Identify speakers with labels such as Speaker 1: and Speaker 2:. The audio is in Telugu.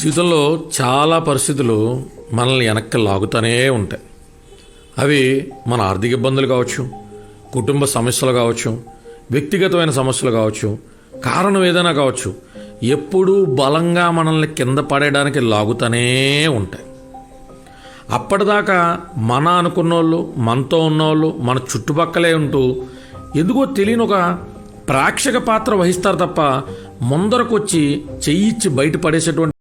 Speaker 1: జీవితంలో చాలా పరిస్థితులు మనల్ని వెనక్కి లాగుతూనే ఉంటాయి. అవి మన ఆర్థిక ఇబ్బందులు కావచ్చు కుటుంబ సమస్యలు కావచ్చు వ్యక్తిగతమైన సమస్యలు కావచ్చు కారణం ఏదైనా కావచ్చు ఎప్పుడూ బలంగా మనల్ని కింద పడేయడానికి లాగుతూనే ఉంటాయి. అప్పటిదాకా మన అనుకున్నోళ్ళు మనతో ఉన్నోళ్ళు మన చుట్టుపక్కలే ఉంటూ ఎందుకో తెలియని ఒక ప్రేక్షక పాత్ర వహిస్తారు తప్ప ముందరకొచ్చి చెయ్యిచ్చి బయటపడేసేటువంటి